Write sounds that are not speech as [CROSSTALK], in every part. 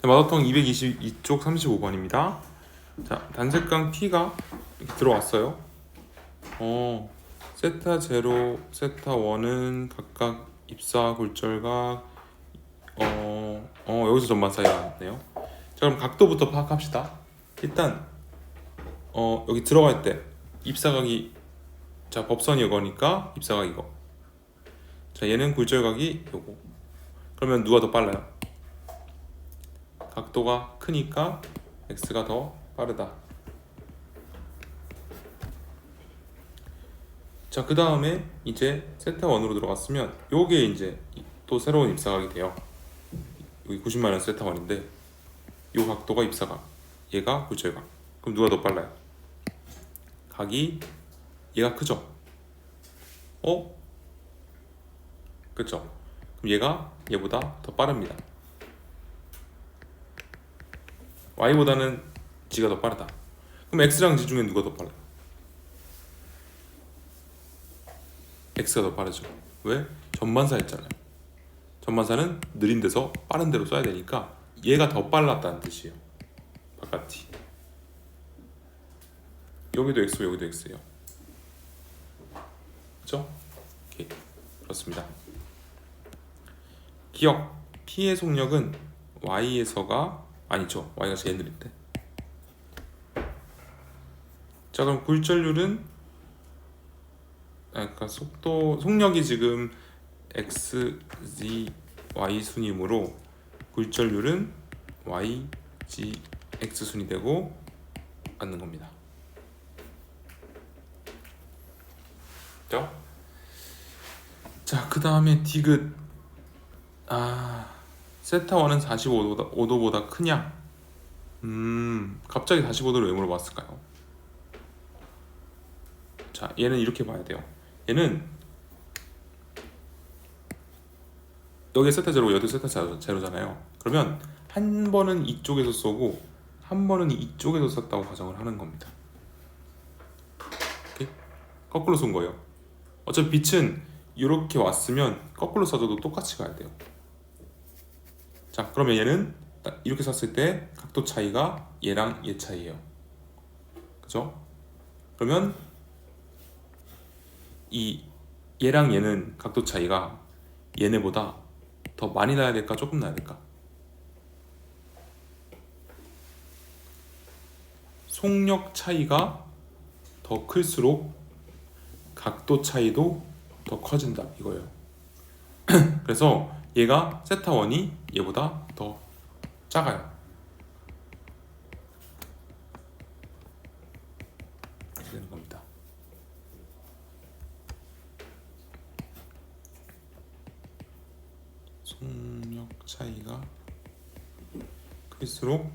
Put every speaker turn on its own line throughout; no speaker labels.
네, 마더통 222쪽 35번입니다. 자, 단색강 이렇게 들어왔어요. 어, 세타 0, 세타 1은 각각 입사 굴절각 어, 어 여기서 전반 사이가 나왔네요. 자, 그럼 각도부터 파악합시다. 일단 어, 여기 들어갈 때 입사각이 자, 법선 이거니까 입사각 이거. 자, 얘는 굴절각이 요거. 그러면 누가 더 빨라요? 각도가 크니까 x가 더 빠르다. 자, 그 다음에 이제 세타 1으로 들어갔으면 요게 이제 또 새로운 입사각이 돼요. 여기 90마이너스 세타 1인데 요 각도가 입사각, 얘가 굴절각. 그럼 누가 더 빨라요? 각이 얘가 크죠? 어? 그쵸? 그럼 얘가 얘보다 더 빠릅니다. Y보다는 g가 더 빠르다. 그럼 x랑 g 중에 누가 더 빨라요? x가 더 빠르죠. 왜? 전반사 했잖아요. 전반사는 느린 데서 빠른 데로 써야 되니까 얘가 더 빨랐다는 뜻이에요. 바깥이. 여기도 x고 여기도 x예요. 그렇죠? 오케이. 그렇습니다. 기억 P의 속력은 Y에서가 아니죠. Y가 제일 느릴 때. 자 그럼 굴절률은 아, 그러니까 속도 속력이 지금 x, z, y 순이므로 굴절률은 y, g, x 순이 되고 맞는 겁니다. 자, 그 다음에 디귿 아 세타 1은 45도보다 5도보다 크냐? 음 갑자기 45도를 왜 물어봤을까요? 자 얘는 이렇게 봐야 돼요. 얘는 여기 세타 제로 여기 세타 제로- 제로잖아요. 그러면 한 번은 이쪽에서 쏘고 한 번은 이쪽에서 쐈다고 가정을 하는 겁니다. 오케이? 거꾸로 쏜 거예요. 어차피 빛은 이렇게 왔으면 거꾸로 쏴줘도 똑같이 가야 돼요. 자, 그러면 얘는 딱 이렇게 쐈을 때 각도 차이가 얘랑 얘 차이예요. 그죠? 그러면 이 얘랑 얘는 각도 차이가 얘네보다 더 많이 나야 될까 조금 나야 될까? 속력 차이가 더 클수록 각도 차이도 더 커진다 이거예요. [CLEARS THROAT] 그래서 얘가 세타 1이 얘보다 더 작아요. 이렇게 되는 겁니다. 속력 차이가 클수록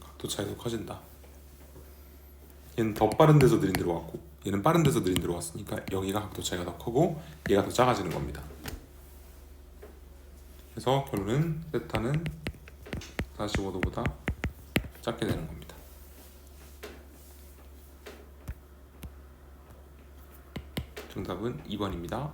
각도 차이도 커진다. 얘는 더 빠른 데서 느린 데로 왔고 얘는 빠른 데서 느린 데로 왔으니까 여기가 각도 차이가 더 크고 얘가 더 작아지는 겁니다. 그래서 결론은 세타는 45도보다 작게 되는 겁니다. 정답은 2번입니다.